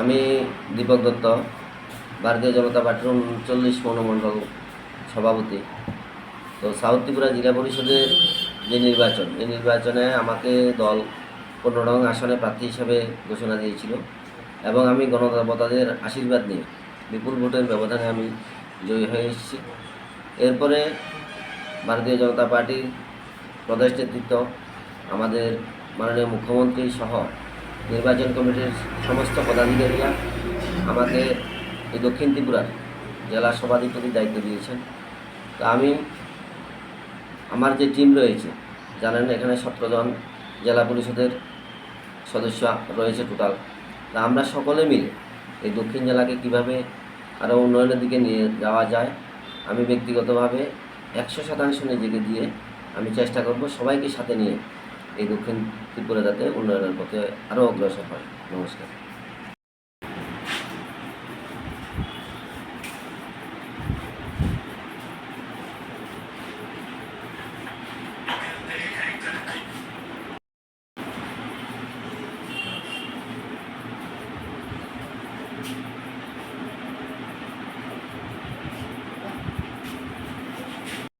আমি দীপক দত্ত, ভারতীয় জনতা পার্টির উনচল্লিশ মনোমণ্ডল সভাপতি। তো সাউথ ত্রিপুরা জেলা পরিষদের যে নির্বাচন, এই নির্বাচনে আমাকে দল পনেরো আসনে প্রার্থী হিসাবে ঘোষণা দিয়েছিল এবং আমি গণদেবতাদের আশীর্বাদ নিয়ে বিপুল ভোটের ব্যবধানে আমি জয়ী হয়ে এসেছি। এরপরে ভারতীয় জনতা পার্টির প্রদেশ নেতৃত্ব, আমাদের মাননীয় মুখ্যমন্ত্রী সহ নির্বাচন কমিটির সমস্ত পদাধিকারীরা আমাকে এই দক্ষিণ ত্রিপুরার জেলা সভাধিপতির দায়িত্ব দিয়েছেন। তো আমি আমার যে টিম রয়েছে, জানেন এখানে সতেরো জন জেলা পরিষদের সদস্য রয়েছে টোটাল। তা আমরা সকলে মিলে এই দক্ষিণ জেলাকে কীভাবে আরও উন্নয়নের দিকে নিয়ে যাওয়া যায়, আমি ব্যক্তিগতভাবে একশো শতাংশ নিজেকে দিয়ে আমি চেষ্টা করব সবাইকে সাথে নিয়ে এই দক্ষিণ ত্রিপুরা যাতে উন্নয়নের পথে আরও অগ্রসর হয়। নমস্কার।